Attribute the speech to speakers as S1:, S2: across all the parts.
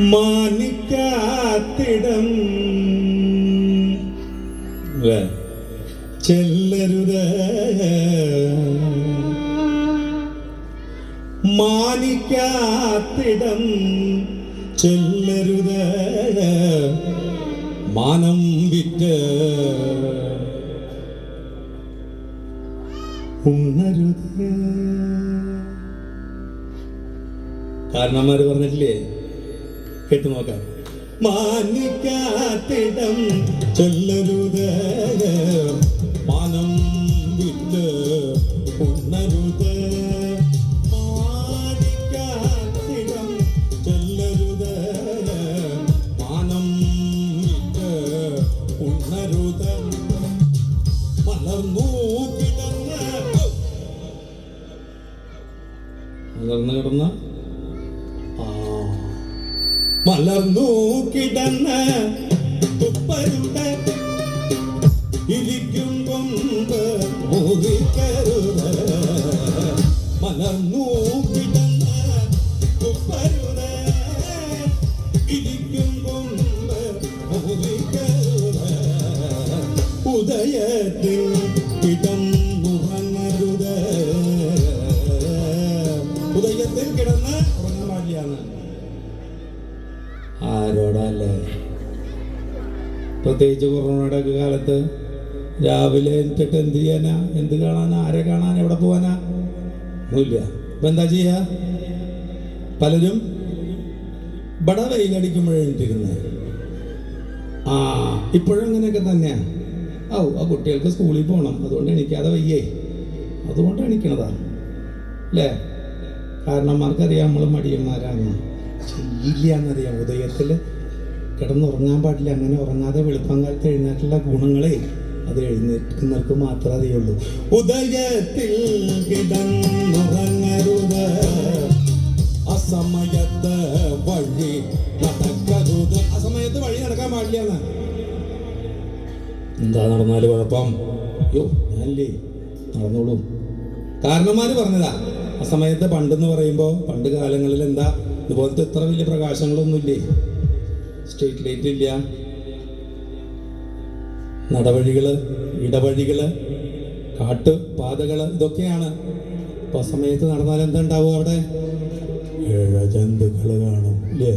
S1: മാനിക്കാത്തിടം. ല്ലേ? ചെല്ലരുത്. മാനിക്കാത്തിടം ചെല്ലരുത്. മാനം വിറ്റ് ഉണരുത്. കാരണന്മാര് പറഞ്ഞിട്ടില്ലേ? കേട്ടു നോക്കാം മാനിക്കാത്തിടം ചൊല്ലരുത്. മലർന്നു കിടന്ന് തുപ്പരുത് പ്രത്യേകിച്ച് കൊറോണയുടെ ഒക്കെ കാലത്ത് രാവിലെ എന്നിട്ട് എന്ത് ചെയ്യാനാ? എന്ത് കാണാനാ? ആരെ കാണാൻ എവിടെ പോവാനാ? ഒന്നുമില്ല. ഇപ്പം എന്താ ചെയ്യുക പലരും ബട വെയിലടിക്കുമ്പോഴേ എണീറ്റിരുന്നത് ആ ഇപ്പോഴും അങ്ങനെയൊക്കെ തന്നെയാ. ഔ ആ കുട്ടികൾക്ക് സ്കൂളിൽ പോകണം അതുകൊണ്ട് എണീക്കാതെ വയ്യേ. അതുകൊണ്ട് എണീക്കണതാ. അല്ലേ? കാരണന്മാർക്കറിയാം നമ്മൾ മടിയന്മാരാണ്. ചെയ്യില്ല എന്നറിയാം ഉദയത്തിൽ കിടന്നുറങ്ങാൻ പാടില്ല അങ്ങനെ ഉറങ്ങാതെ വെളുപ്പം കാലത്ത് എഴുന്നേറ്റുള്ള ഗുണങ്ങളെ അത് എഴുന്നേൽക്കുന്നവർക്ക് മാത്രമേ അറിയുള്ളൂ. ഉദയത്തിൽ കിടന്നുറങ്ങരുത്. അസമയത്ത് വഴി നടക്കരുത്. അസമയത്ത് വഴി നടക്കാൻ പാടില്ല എന്താ നടന്നാൽ കുഴപ്പം? അയ്യോ ഞാനല്ലേ നടന്നോളൂ. കാരണന്മാര് പറഞ്ഞതാ ആ സമയത്ത് പണ്ടെന്ന് പറയുമ്പോൾ പണ്ട് കാലങ്ങളിൽ എന്താ ഇതുപോലത്തെ ഇത്ര വലിയ പ്രകാശങ്ങളൊന്നുമില്ലേ? സ്ട്രീറ്റ് ലൈറ്റ് ഇല്ല നടവഴികൾ ഇടവഴികൾ കാട്ട് പാതകൾ ഇതൊക്കെയാണ് അപ്പോൾ സമയത്ത് നടന്നാൽ എന്താ ഉണ്ടാവും അവിടെ? ജന്തുക്കൾ കാണും അല്ലേ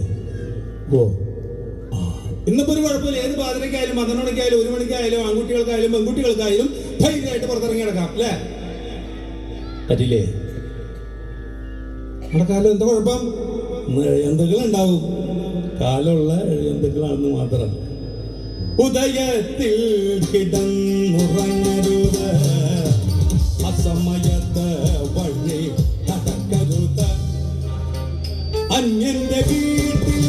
S1: ഓ. ഇന്നിപ്പോ ഒരു കുഴപ്പമില്ല. ഏത് പാതിരക്കായാലും പന്ത്രണ്ട് ഒരു മണിക്കായാലും ആൺകുട്ടികൾക്കായാലും പെൺകുട്ടികൾക്കായാലും ധൈര്യമായിട്ട് പുറത്തിറങ്ങി കിടക്കാം അല്ലേ? പറ്റില്ലേ? നമ്മുടെ കാലം എന്താ കുഴപ്പം? എന്തെങ്കിലും ഉണ്ടാവും കാലമുള്ള ജന്തുക്കളാണെന്ന് മാത്രം. ഉദയത്തിൽ കിടന്നുറങ്ങരുത്. അസമയത്ത് വഴി നടക്കരുത്. അന്യന്റെ വീട്ടിൽ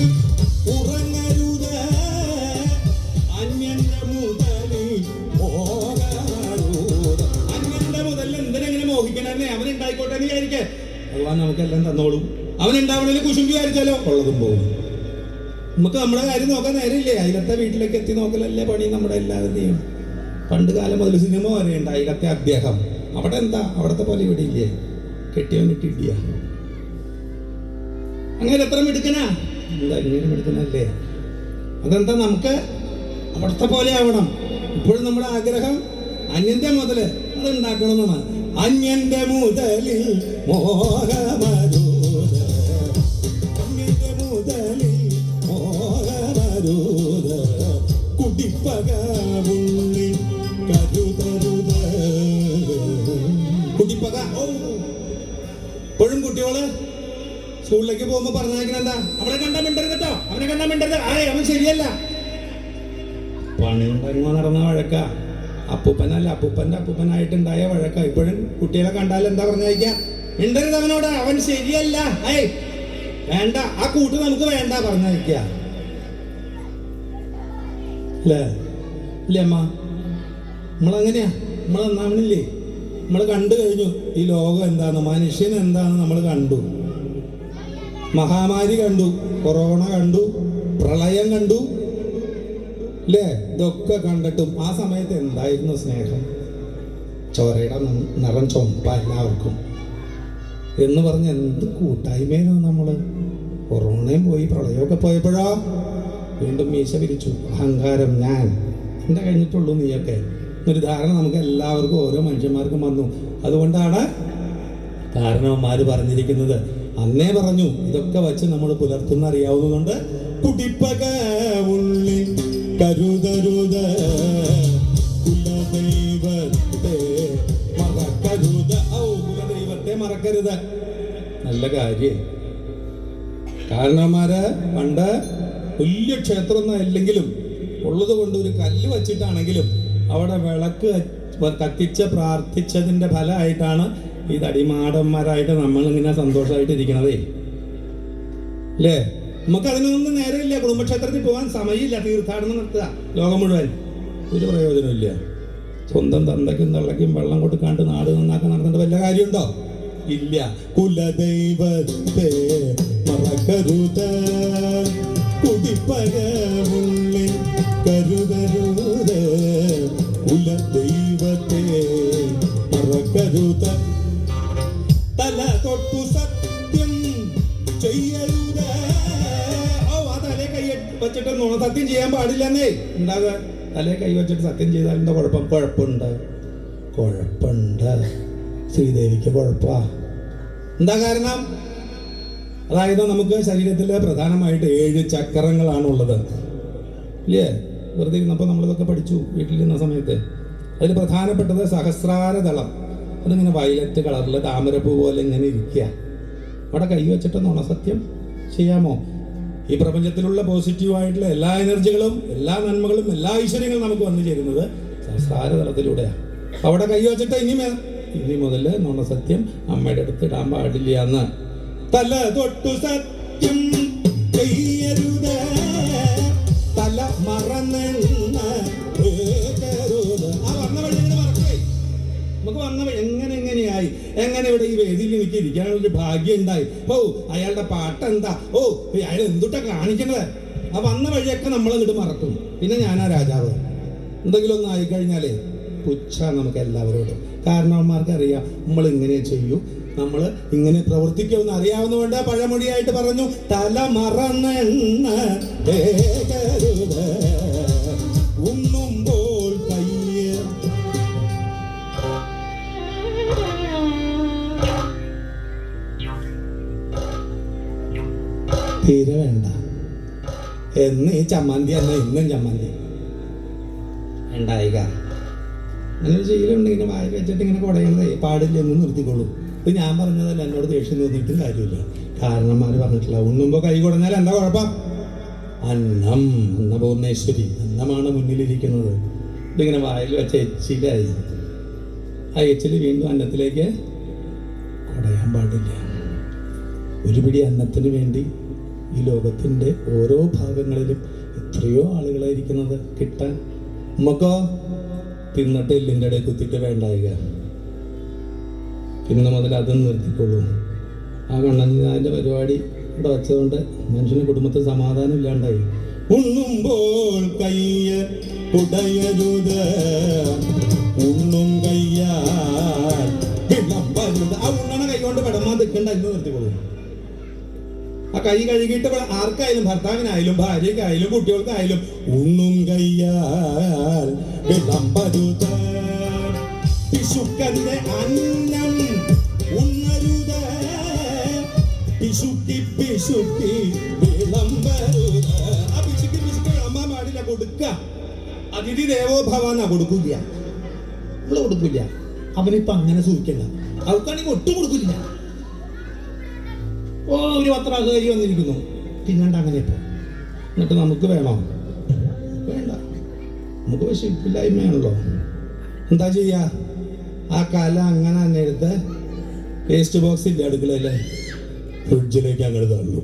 S1: ഉറങ്ങരുത്. അന്യന്റെ മുതലിൽ പോകരുത് അന്യന്റെ മുതലിൽ എന്തിനെങ്ങനെ മോഹിക്കണേ അവൻ ഉണ്ടായിക്കോട്ടെ എന്ന് വിചാരിക്കേ. ഭഗവാൻ നമുക്കെല്ലാം തന്നോളും. അവൻ ഉണ്ടാവണേൽ കുശുമ്പി വിചാരിച്ചാലോ? ഉള്ളതും പോകും. നമുക്ക് നമ്മുടെ കാര്യം നോക്കാൻ നേരമില്ലേ? അതിലത്തെ വീട്ടിലേക്ക് എത്തി നോക്കലല്ലേ പണി നമ്മുടെ എല്ലാവരുടെയും? പണ്ട് കാലം മുതൽ സിനിമ വരെയുണ്ട് അതിലത്തെ അദ്ദേഹം. അവിടെ എന്താ? അവിടത്തെ പോലെ ഇവിടെ ഇല്ലേ? കെട്ടിയവനിട്ട് ഇടിയ. അങ്ങനെ എത്ര മിടുക്കനാ? എന്താ ഇങ്ങനെ അതെന്താ നമുക്ക് അവിടുത്തെ പോലെ ആവണം. ഇപ്പോഴും നമ്മുടെ ആഗ്രഹം അന്യന്റെ മുതൽ അത് ഉണ്ടാക്കണമെന്നാണ്. അന്യന്റെ മുതലിൽ മോഹമരൂത് കുട്ടികൾ സ്കൂളിലേക്ക് പോകുമ്പോ പറഞ്ഞേക്കണ എന്താ അവനെ കണ്ടാ മിണ്ടരുത് കേട്ടോ അവനെ കണ്ടാ മിണ്ടരുത്. ആരെ അവൻ ശരിയല്ല. പണി പരുമ നടന്ന വഴക്ക. അപ്പൂപ്പനല്ല അപ്പൂപ്പന്റെ അപ്പൂപ്പനായിട്ടുണ്ടായ വഴക്ക. ഇപ്പോഴും കുട്ടികളെ കണ്ടാൽ എന്താ പറഞ്ഞയക്ക? മിണ്ടരുത് അവനോട്. അവൻ ശരിയല്ല. ഏയ് വേണ്ട. ആ കൂട്ട് നമുക്ക് വേണ്ട പറഞ്ഞയക്ക. അല്ലേ? ഇല്ലേ അമ്മ? നമ്മളങ്ങനെയാ. നമ്മൾ നന്നാവണില്ലേ നമ്മൾ കണ്ടു കഴിഞ്ഞു ഈ ലോകം എന്താണ് മനുഷ്യൻ എന്താണ് നമ്മൾ കണ്ടു. മഹാമാരി കണ്ടു കൊറോണ കണ്ടു പ്രളയം കണ്ടു അല്ലേ ഇതൊക്കെ കണ്ടിട്ടും ആ സമയത്ത് എന്തായിരുന്നു സ്നേഹം? ചോരയുടെ നിറം ചൊമ്പ എല്ലാവർക്കും. എന്ന് പറഞ്ഞ് എന്ത് കൂട്ടായ്മയിലോ നമ്മൾ കൊറോണയും പോയി പ്രളയമൊക്കെ പോയപ്പോഴോ വീണ്ടും മീശ പിരിച്ചു. അഹങ്കാരം ഞാൻ. എന്റെ കഴിഞ്ഞിട്ടുള്ളൂ നീയൊക്കെ. ഒരു ധാരണ നമുക്ക് എല്ലാവർക്കും ഓരോ മനുഷ്യന്മാർക്കും വന്നു. അതുകൊണ്ടാണ് കാരണവന്മാര് പറഞ്ഞിരിക്കുന്നത്. അന്നേ പറഞ്ഞു ഇതൊക്കെ വെച്ച് നമ്മൾ പുലർത്തുന്ന അറിയാവുന്നതുകൊണ്ട് കുടിപ്പക ഉള്ളി കരുതരുത്. മറക്കരുത്. ഔ മറക്കരുത്. നല്ല കാര്യം. കാരണവന്മാര് പണ്ട് വലിയ ക്ഷേത്രമൊന്നും അല്ലെങ്കിലും ഉള്ളത് കൊണ്ട് ഒരു കല്ല് വച്ചിട്ടാണെങ്കിലും അവിടെ വിളക്ക് കത്തിച്ച് പ്രാർത്ഥിച്ചതിന്റെ ഫലമായിട്ടാണ് ഈ തടിമാടന്മാരായിട്ട് നമ്മൾ ഇങ്ങനെ സന്തോഷമായിട്ട് ഇരിക്കണതേ. അല്ലേ? നമുക്ക് അതിനൊന്നും നേരമില്ല. കുടുംബക്ഷേത്രത്തിൽ പോകാൻ സമയമില്ല. തീർത്ഥാടനം നടത്തുക ലോകം മുഴുവൻ. ഒരു പ്രയോജനമില്ല സ്വന്തം തന്തയ്ക്കും തള്ളയ്ക്കും വെള്ളം കൊടുക്കാണ്ട് നാട് നന്നാക്കാൻ നടത്തേണ്ട വല്ല കാര്യമുണ്ടോ? ഇല്ല. കുലദൈവത്തെ മറക്കരുത്. ഉള്ളിൽ കരുതരുത് കുലദൈവത്തെ മറക്കരുത്. തല തൊട്ടു സത്യം ചെയ്യരുത്. ഓ ആ തലേ കൈ വെച്ചിട്ട് നുണ സത്യം ചെയ്യാൻ പാടില്ലെന്നേ. ഉണ്ടാകുക തലേ കൈ വെച്ചിട്ട് സത്യം ചെയ്താൽ എന്താ കുഴപ്പം? കുഴപ്പമുണ്ട്. കുഴപ്പമുണ്ട്. ശ്രീദേവിക്ക് കുഴപ്പാ. എന്താ കാരണം? അതായത് നമുക്ക് ശരീരത്തിൽ പ്രധാനമായിട്ട് ഏഴ് ചക്രങ്ങളാണുള്ളത്. ഇല്ലേ? വെറുതെ ഇരുന്നപ്പോൾ നമ്മളിതൊക്കെ പഠിച്ചു വീട്ടിലിരുന്ന സമയത്ത്. അതിൽ പ്രധാനപ്പെട്ടത് സഹസ്രാരതളം അതിങ്ങനെ വയലറ്റ് കളറിൽ താമരപ്പൂ പോലെ ഇങ്ങനെ ഇരിക്കുക. അവിടെ കൈ വെച്ചിട്ട് സത്യം ചെയ്യാമോ? ഈ പ്രപഞ്ചത്തിലുള്ള പോസിറ്റീവായിട്ടുള്ള എല്ലാ എനർജികളും എല്ലാ നന്മകളും എല്ലാ ഐശ്വര്യങ്ങളും നമുക്ക് വന്നു ചേരുന്നത് സഹസ്രാരതലത്തിലൂടെയാണ് അവിടെ കൈ വെച്ചിട്ട് ഇനി ഇനി മുതൽ നുണസത്യം അമ്മയുടെ അടുത്ത് ഇടാൻ പാടില്ല എന്ന്. തല തൊട്ടു സത്യം ചെയ്യരുത് എങ്ങനെ ഇവിടെ ഈ വേദിയിൽ എനിക്ക് ഇരിക്കാനുള്ള ഒരു ഭാഗ്യം ഉണ്ടായി ഓ അയാളുടെ പാട്ട് എന്താ ഓ അയാൾ എന്തുട്ടാ കാണിക്കണത്? ആ വന്ന വഴിയൊക്കെ നമ്മൾ അങ്ങോട്ട് മറക്കും. പിന്നെ ഞാനാ രാജാവ്. എന്തെങ്കിലും ഒന്ന് ആയിക്കഴിഞ്ഞാലേ പുച്ഛ നമുക്ക് എല്ലാവരോടും. കാരണവന്മാർക്ക് അറിയാം നമ്മൾ ഇങ്ങനെ ചെയ്യൂ. നമ്മൾ ഇങ്ങനെ പ്രവർത്തിക്കുമെന്ന് അറിയാവുന്നതുകൊണ്ട് പഴമൊഴിയായിട്ട് പറഞ്ഞു തല മറന്നെണ്ണ തീരെ വേണ്ട. എന്ന് ഈ ചമ്മന്തി അല്ല ഇന്നും ചമ്മന്തി. വേണ്ടായിക അങ്ങനെ ഒരു ശീലമുണ്ട് വായി വെച്ചിട്ട് ഇങ്ങനെ കുടയുന്നത്. പാടില്ല എന്ന് നിർത്തിക്കോളൂ. ഇത് ഞാൻ പറഞ്ഞതല്ല എന്നോട് ദേഷ്യം തോന്നിയിട്ടും കാര്യമില്ല. കാരണന്മാർ പറഞ്ഞിട്ടില്ല ഉണ്ണുമ്പോൾ കൈ കൊടഞ്ഞാൽ എന്താ കുഴപ്പം? അന്നം എന്ന പൂർണേശ്വരി അന്നമാണ് മുന്നിലിരിക്കുന്നത്. ഇതിങ്ങനെ വായിൽ വെച്ച എച്ചിലായി. ആ എച്ചിൽ വീണ്ടും അന്നത്തിലേക്ക് കുടയാൻ പാടില്ല. ഒരു പിടി അന്നത്തിന് വേണ്ടി ഈ ലോകത്തിന്റെ ഓരോ ഭാഗങ്ങളിലും എത്രയോ ആളുകളായിരിക്കുന്നത് കിട്ടാൻ നമുക്കോ തിന്നിട്ട് എല്ലിന്റെ ഇടയിൽ കുത്തിയിട്ട് വേണ്ടായിക. ഇന്ന് മുതൽ അതും നിർത്തിക്കൊള്ളൂ. ആ കണ്ണഞ്ഞാന്റെ പരിപാടി ഇവിടെ വെച്ചതുകൊണ്ട് മനുഷ്യന് കുടുംബത്തിൽ സമാധാനം ഇല്ലാണ്ടായി. ഉണ്ണുമ്പോൾ കയ്യ കുടയരുത് ഉണ്ണും കയ്യാൽ വിളമ്പരുത്. ആ കൈ കൊണ്ട് നിൽക്കണ്ട നിർത്തിക്കൊള്ളൂ. ആ കൈ കഴുകിയിട്ട് ആർക്കായാലും ഭർത്താവിനായാലും ഭാര്യക്കായാലും കുട്ടികൾക്കായാലും ഉണ്ണും കയ്യാൽ. വിളമ്പരുത് പിശുക്കന്റെ അന്നം ഉണ്ണരുത്. പിശുക്കി പിശുക്കി വിളമ്പരുത്. ആ പിശുക്കി പിശുക്കി അമ്മ പാടില്ല കൊടുക്ക. അതിഥി ദേവോ ഭവാന്നാ കൊടുക്കില്ല നമ്മൾ കൊടുക്കില്ല. അവനിപ്പോ അങ്ങനെ സൂക്ഷിക്കണ്ട. അവർക്കാണെങ്കിൽ ഒട്ടും കൊടുക്കില്ല. ഓ ഒരു പത്രാസുകാരി വന്നിരിക്കുന്നു. തിന്നണ്ട അങ്ങനെ ഇപ്പൊ. എന്നിട്ട് നമുക്ക് വേണോ. വേണ്ട. നമുക്ക് വിശപ്പില്ലായ്മയാണല്ലോ എന്താ ചെയ്യ? ആ കല അങ്ങനെ തന്നെ എടുത്ത് വേസ്റ്റ് ബോക്സ് ഇല്ല അടുക്കളയിലെ ഫ്രിഡ്ജിലേക്ക് അങ്ങനെ തള്ളു.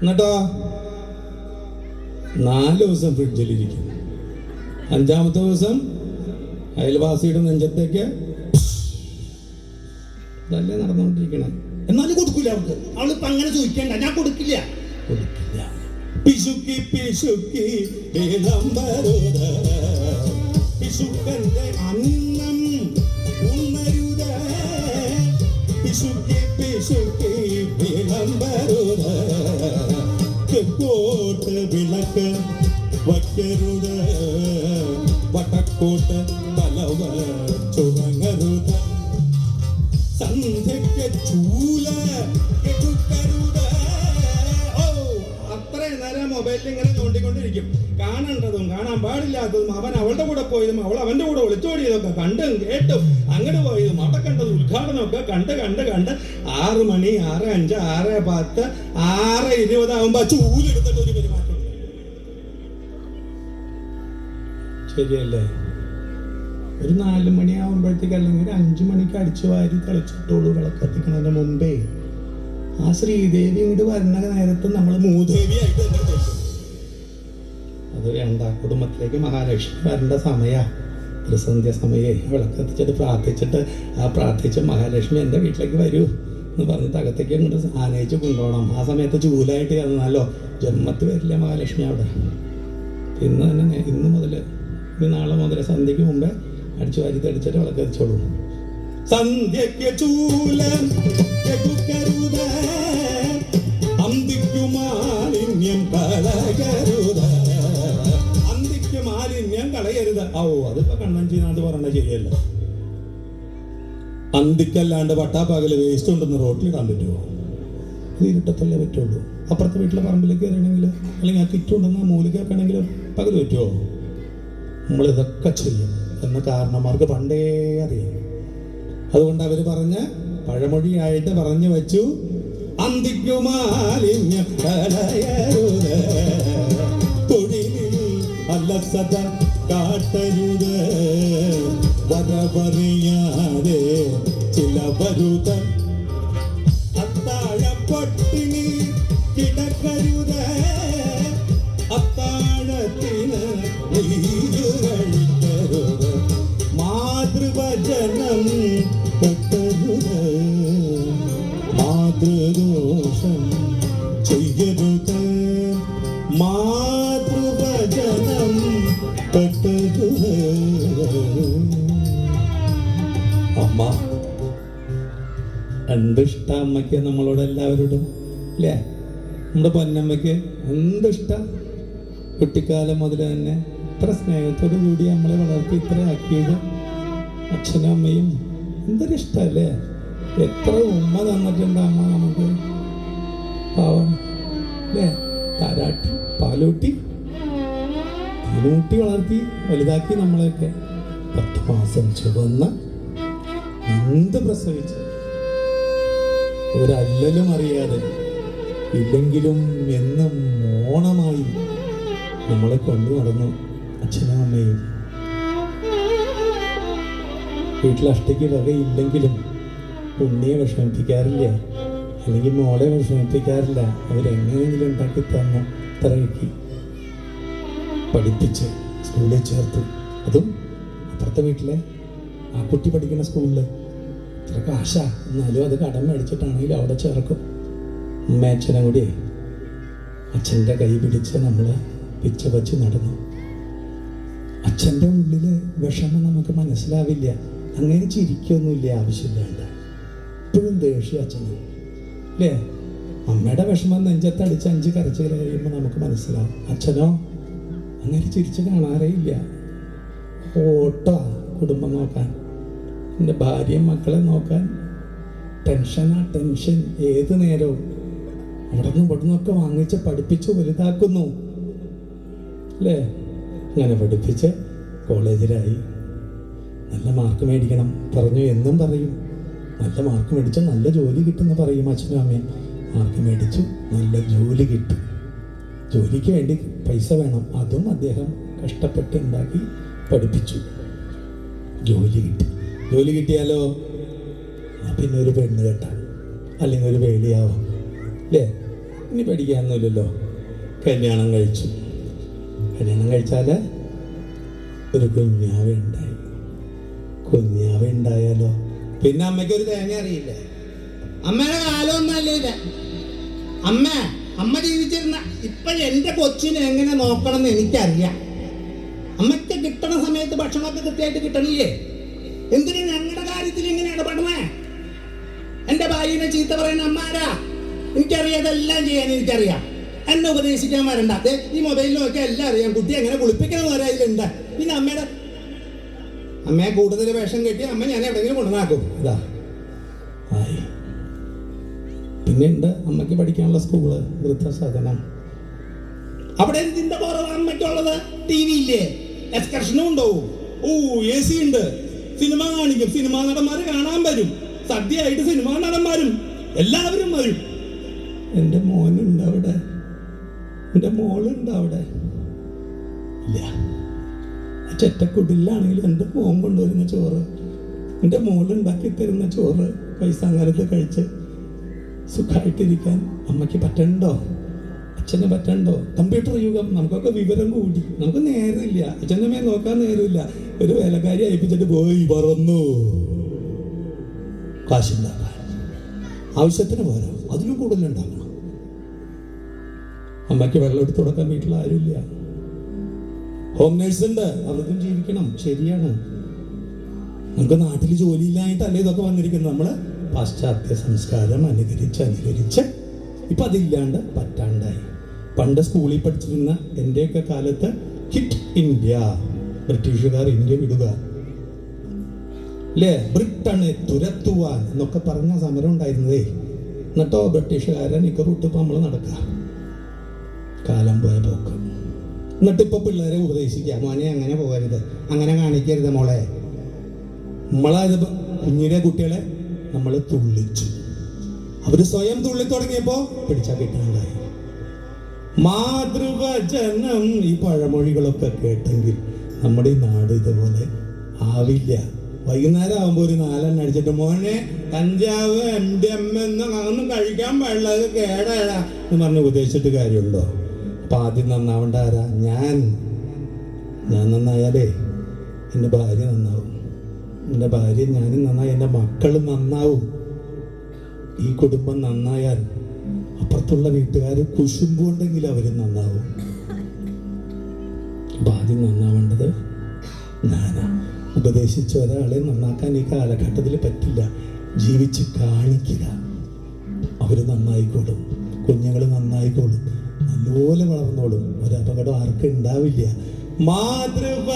S1: എന്നിട്ടോ? നാല് ദിവസം ഫ്രിഡ്ജിലിരിക്കും അഞ്ചാമത്തെ ദിവസം അയൽവാസിയുടെ നെഞ്ചത്തേക്ക് ഇതല്ലേ നടന്നുകൊണ്ടിരിക്കണേ. എന്നാലും കൊടുക്കില്ല അവർക്ക് അവളിപ്പോ അങ്ങനെ ചോദിക്കണ്ട. ഞാൻ കൊടുക്കില്ല. കൊടുക്കില്ല. പിശുക്കി പിശുക്കി പിശുക്കന്റെ അന്നം പിശുക്കി പിശുക്കി വിളംബരുത തെക്കോട്ട് വിളക്ക് വയ്ക്കരുത്. വട്ടക്കോട്ട് മൊബൈലിൽ ഇങ്ങനെ തോണ്ടിക്കൊണ്ടിരിക്കും. കാണേണ്ടതും കാണാൻ പാടില്ലാത്തതും അവൻ അവളുടെ കൂടെ പോയതും അവൾ അവന്റെ കൂടെ ഒളിച്ചോടിയതൊക്കെ കണ്ടും കേട്ടും അങ്ങോട്ട് പോയതും അവിടെ കണ്ടത് ഉദ്ഘാടനമൊക്കെ കണ്ട് കണ്ട് കണ്ട് ആറ് മണി ആറ് അഞ്ച് ആറ് പത്ത് ആറ് ഇരുപതാകുമ്പോ ചൂലെടുത്തിട്ട് ഒരു പെരുമാറ്റം ശരിയല്ലേ? ഒരു നാല് മണിയാവുമ്പോഴത്തേക്ക് അല്ലെങ്കിൽ ഒരു അഞ്ചു മണിക്ക് അടിച്ചു വാരി തളിച്ചിട്ടുള്ളൂ വിളക്കത്തിക്കണതിന് മുമ്പേ. ആ ശ്രീദേവി ഇങ്ങോട്ട് വരുന്ന നേരത്ത് നമ്മൾ മൂദേവിയായിട്ട്. അത് രണ്ടാ കുടുംബത്തിലേക്ക് മഹാലക്ഷ്മി വരേണ്ട സമയാ. ത്രിസന്ധ്യ സമയേ. വിളക്കത്തിച്ചിട്ട് പ്രാർത്ഥിച്ചിട്ട് ആ പ്രാർത്ഥിച്ച മഹാലക്ഷ്മി എന്റെ വീട്ടിലേക്ക് വരൂ എന്ന് പറഞ്ഞിട്ട് അകത്തേക്ക് അങ്ങോട്ട് ആനയിച്ച് കൊണ്ടുപോകണം. ആ സമയത്ത് ചൂലായിട്ട് ചെന്നാലോ ജന്മത്ത് വരില്ല മഹാലക്ഷ്മി അവിടെ. ഇന്ന് തന്നെ ഇന്ന് മുതൽ നാളെ മുതൽ സന്ധ്യക്ക് മുമ്പേ അടിച്ചു വാരി തെളിച്ചിട്ട് വിളക്കത്തിച്ചോളൂ സന്ധ്യയ്ക്ക് ചൂലം എടുക്കരുത് അന്തിക്കു മാലിന്യം കളകരുത് അന്തിക്ക് മാലിന്യം കളയരുത്. ഓ അതിപ്പോ കണ്ണൻ ചെയ്യുന്നത് പറഞ്ഞ ശരിയല്ല. അന്തിക്കല്ലാണ്ട് പട്ടാപ്പകൽ വേസ്റ്റ് ഉണ്ടെന്ന് റോട്ടിലിടാൻ പറ്റുമോ ഇത് ഇരുട്ടത്തല്ലേ പറ്റുള്ളൂ. അപ്പുറത്തെ വീട്ടിലെ പറമ്പിലേക്ക് കയറണമെങ്കിൽ അല്ലെങ്കിൽ ആ കിറ്റുണ്ടെന്ന് ആ പകൽ പറ്റുമോ നമ്മളിതൊക്കെ ചെയ്യും. എന്ന കാരണന്മാർക്ക് പണ്ടേ അറിയാം. അതുകൊണ്ട് അവർ പറഞ്ഞ പഴമൊഴിയായിട്ട് പറഞ്ഞു വച്ചു. അന്തിക്കുമാലിന്യ തൊഴിലിൽ അലസത കാട്ടരുത്. വരവറിയാതെ ചില വരുത അത്താഴ പട്ടിണി കിടക്കരുത് അമ്മ എന്തിഷ്ട അമ്മയ്ക്ക് നമ്മളോട് എല്ലാവരോടും അല്ലേ നമ്മുടെ പൊന്നമ്മയ്ക്ക് എന്തിഷ്ട? കുട്ടിക്കാലം മുതൽ തന്നെ ഇത്ര സ്നേഹത്തോടു കൂടി നമ്മളെ വളർത്തി ഇത്ര ആക്കിയത് അച്ഛനും അമ്മയും. എന്തൊരു ഇഷ്ടമല്ലേ എത്ര ഉമ്മ തന്നിട്ടുണ്ട് അമ്മ നമുക്ക്. പാവം അല്ലേ താരാട്ടി പാലൂട്ടി. പാലൂട്ടി വളർത്തി വലുതാക്കി നമ്മളെയൊക്കെ പത്ത് മാസം ചുവന്ന് എന്ത് പ്രസവിച്ചു? ഒരല്ലലും അറിയാതെ. ഇല്ലെങ്കിലും എന്നും മോണമായി നമ്മളെ കൊണ്ടു നടന്നു. അച്ഛനും അമ്മയും. വീട്ടിൽ അഷ്ടയ്ക്ക് വകയില്ലെങ്കിലും ഉണ്ണിയെ വിഷമിപ്പിക്കാറില്ല. അല്ലെങ്കിൽ മോളെ വിഷമിപ്പിക്കാറില്ല. അവരെങ്ങനെയെങ്കിലും ഉണ്ടാക്കി തന്നു ഇത്രയൊക്കെ പഠിപ്പിച്ച് സ്കൂളിൽ ചേർത്തു. അതും അപ്പുറത്തെ വീട്ടിലെ ആ കുട്ടി പഠിക്കുന്ന സ്കൂളിൽ ഇത്ര കാശ. എന്നാലും അത് കടം മേടിച്ചിട്ടാണെങ്കിലും അവിടെ ചേർക്കും. അമ്മ കൂടി അച്ഛന്റെ കൈ പിടിച്ച് നമ്മൾ പിച്ച വച്ച് നടന്നു. അച്ഛന്റെ ഉള്ളിൽ വിഷമം നമുക്ക് മനസ്സിലാവില്ല. അങ്ങനെ ചിരിക്കൊന്നുമില്ല ആവശ്യമില്ലാണ്ട്. ഇപ്പോഴും ദേഷ്യം അച്ഛന്. അല്ലേ? അമ്മയുടെ വിഷമം നെഞ്ചത്തടിച്ച് അഞ്ച് കരച്ചിൽ കഴിയുമ്പോൾ നമുക്ക് മനസ്സിലാവും. അച്ഛനോ? അങ്ങനെ ചിരിച്ച് കാണാറേ ഇല്ല. ഓട്ടോ കുടുംബം നോക്കാൻ. എന്റെ ഭാര്യയും മക്കളെ നോക്കാൻ ടെൻഷനാ ടെൻഷൻ ഏത് നേരവും അവിടെ നിന്ന് ഇവിടെ നിന്നൊക്കെ വാങ്ങിച്ച് പഠിപ്പിച്ച് വലുതാക്കുന്നു. അല്ലേ? അങ്ങനെ പഠിപ്പിച്ച് കോളേജിലായി. നല്ല മാർക്ക് മേടിക്കണം. പറഞ്ഞു എന്നും പറയും. നല്ല മാർക്ക് മേടിച്ച നല്ല ജോലി കിട്ടുമെന്ന് പറയും അച്ഛനും അമ്മയും. മാർക്ക് മേടിച്ചു നല്ല ജോലി കിട്ടി. ജോലിക്ക് വേണ്ടി പൈസ വേണം. അതും അദ്ദേഹം കഷ്ടപ്പെട്ട് ഉണ്ടാക്കി പഠിപ്പിച്ചു. ജോലി കിട്ടി. ജോലി കിട്ടിയാലോ? പിന്നെ ഒരു പെണ്ണ് കേട്ട. അല്ലെങ്കിൽ ഒരു വേളിയാവും അല്ലേ ഇനി പഠിക്കാനൊന്നുമില്ലല്ലോ. കല്യാണം കഴിച്ചു. കല്യാണം കഴിച്ചാൽ ഒരു കുഞ്ഞാവ ഉണ്ടായി. കുഞ്ഞാവ ഉണ്ടായാലോ? പിന്നെ അമ്മയ്ക്ക് ഒരു തേങ്ങ അറിയില്ല.
S2: അമ്മയുടെ കാലമൊന്നും അല്ലേ അമ്മ അമ്മ ജീവിച്ചിരുന്ന ഇപ്പോഴും എന്റെ കൊച്ചിനെ എങ്ങനെ നോക്കണം എന്ന് എനിക്കറിയാം. അമ്മയ്ക്ക് കിട്ടണ സമയത്ത് ഭക്ഷണമൊക്കെ കൃത്യമായിട്ട് കിട്ടണില്ലേ? എന്തിനാ ഞങ്ങളുടെ കാര്യത്തിൽ ഇങ്ങനെ ഇടപെടണേ എന്റെ ഭാര്യനെ ചീത്ത പറയുന്ന അമ്മാരാ എനിക്കറിയാം എല്ലാം ചെയ്യാൻ എനിക്കറിയാം. എന്നെ ഉപദേശിക്കാൻ വരണ്ട. അതെ ഈ മൊബൈലിൽ നോക്കിയാൽ എല്ലാം അറിയാം. കുട്ടി എങ്ങനെ കുളിപ്പിക്കണം വരെ അതിലുണ്ട് പിന്നെ അമ്മയുടെ അമ്മയെ കൂടുതൽ വേഷം കെട്ടി അമ്മ ഞാൻ എവിടെയെങ്കിലും കൊണ്ടുവന്നാക്കും.
S1: ഇതാ ആയി. പിന്നെ ഉണ്ട് അമ്മയ്ക്ക് പഠിക്കാനുള്ള സ്കൂൾ വൃദ്ധസദനം.
S2: അവിടെ എന്തിന്റെ കുറവ് അമ്മയ്ക്കുള്ളത്. ടി വി ഇല്ലേ എക്സ്കർഷനും ഉണ്ടാവും. ഓ എ സി ഉണ്ട്. സിനിമ കാണിക്കും. സിനിമാ നടന്മാരെ കാണാൻ വരും. സദ്യയായിട്ട് സിനിമാ നടന്മാരും എല്ലാവരും വരും.
S1: എന്റെ മോനുണ്ട് അവിടെ എന്റെ മോളുണ്ട് അവിടെ ഇല്ല ചെറ്റക്കുടിലാണെങ്കിൽ എന്റെ മോൻ കൊണ്ടുവരുന്ന ചോറ്. എന്റെ മോളുണ്ടാക്കി തരുന്ന ചോറ് പൈസ അങ്ങനത്തെ കഴിച്ച് സുഖമായിട്ടിരിക്കാൻ അമ്മയ്ക്ക് പറ്റണ്ടോ അച്ഛന് പറ്റണ്ടോ? കമ്പ്യൂട്ടർ യുഗം നമുക്കൊക്കെ വിവരം കൂടി. നമുക്ക് നേരമില്ല. അച്ഛന്റെ മേൽ നോക്കാൻ നേരമില്ല. ഒരു വേലക്കാരി അയപ്പിച്ചിട്ട് പോയി പറന്നു. കാശുണ്ടാക്കാൻ ആവശ്യത്തിന് പോരാ അതിലും കൂടുതലുണ്ടാക്കണം അമ്മയ്ക്ക് വെള്ളം എടുത്തു കൊടുക്കാൻ വീട്ടിൽ ആരുമില്ല. ഹോം നേഴ്സ് ഉണ്ട്. അവർക്കും ജീവിക്കണം. ശരിയാണ്. നമുക്ക് നാട്ടിൽ ജോലിയില്ലായിട്ടല്ലേ ഇതൊക്കെ വന്നിരിക്കുന്നത്. നമ്മൾ പാശ്ചാത്യ സംസ്കാരം അനുകരിച്ച് അനുകരിച്ച് ഇപ്പം അതില്ലാണ്ട് പറ്റാണ്ടായി. പണ്ട് സ്കൂളിൽ പഠിച്ചിരുന്ന എന്റെയൊക്കെ കാലത്ത് ഹിറ്റ് ഇന്ത്യ. ബ്രിട്ടീഷുകാർ ഇന്ത്യ വിടുക. അല്ലേ ബ്രിട്ടനെ തുരത്തുവാൻ എന്നൊക്കെ പറഞ്ഞ സമരം ഉണ്ടായിരുന്നതേ. എന്നിട്ടോ ബ്രിട്ടീഷുകാരൻ നിക്കറിട്ടിപ്പോൾ നമ്മൾ നടക്കുക കാലം പോയ പോക്ക്. എന്നിട്ട് ഇപ്പൊ പിള്ളേരെ ഉപദേശിക്കുക
S2: മോനെ അങ്ങനെ പോകരുത്. അങ്ങനെ കാണിക്കരുത് മോളെ.
S1: നമ്മളത് കുഞ്ഞിലെ കുട്ടികളെ നമ്മൾ തുള്ളിച്ചു. അവർ സ്വയം തുള്ളി തുടങ്ങിയപ്പോ പിടിച്ചാ കിട്ടാണ്ടായി മാതൃവചനം ഈ പഴമൊഴികളൊക്കെ കേട്ടെങ്കിൽ നമ്മുടെ ഈ നാട് ഇതുപോലെ ആവില്ല. വൈകുന്നേരം ആകുമ്പോൾ ഒരു നാലെണ്ണ അടിച്ചിട്ട് മോനെ കഞ്ചാവ് എം ഡി എം എന്നും കഴിക്കാൻ പാടില്ല അത് കേടാടാ എന്ന് പറഞ്ഞ് ഉപദേശിച്ചിട്ട് കാര്യമുണ്ടോ? അപ്പൊ ആദ്യം നന്നാവണ്ട ആരാ? ഞാൻ. ഞാൻ നന്നായാലേ എന്റെ ഭാര്യ നന്നാവും. എന്റെ ഭാര്യ ഞാനും നന്നായി എന്റെ മക്കൾ നന്നാവും. ഈ കുടുംബം നന്നായാൽ അപ്പുറത്തുള്ള വീട്ടുകാർ കുശുമ്പുണ്ടെങ്കിൽ അവർ നന്നാവും. അപ്പം ആദ്യം നന്നാവേണ്ടത് ഞാനാ. ഉപദേശിച്ച ഒരാളെ നന്നാക്കാൻ ഈ കാലഘട്ടത്തിൽ പറ്റില്ല. ജീവിച്ച് കാണിക്കുക. അവർ നന്നായിക്കോളും. കുഞ്ഞുങ്ങൾ നന്നായിക്കോളും. നല്ലപോലെ വളർന്നോളും. ഒരു അപകടം ആർക്കും ഉണ്ടാവില്ല. മാതൃവചനം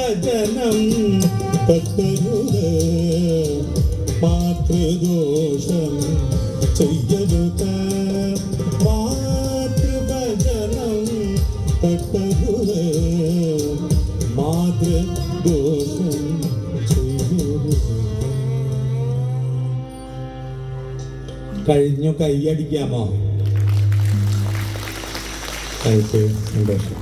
S1: മാതൃദോഷം ചെയ്യരുത്. കഴിഞ്ഞു കൈയടിക്കാമോ? സന്തോഷം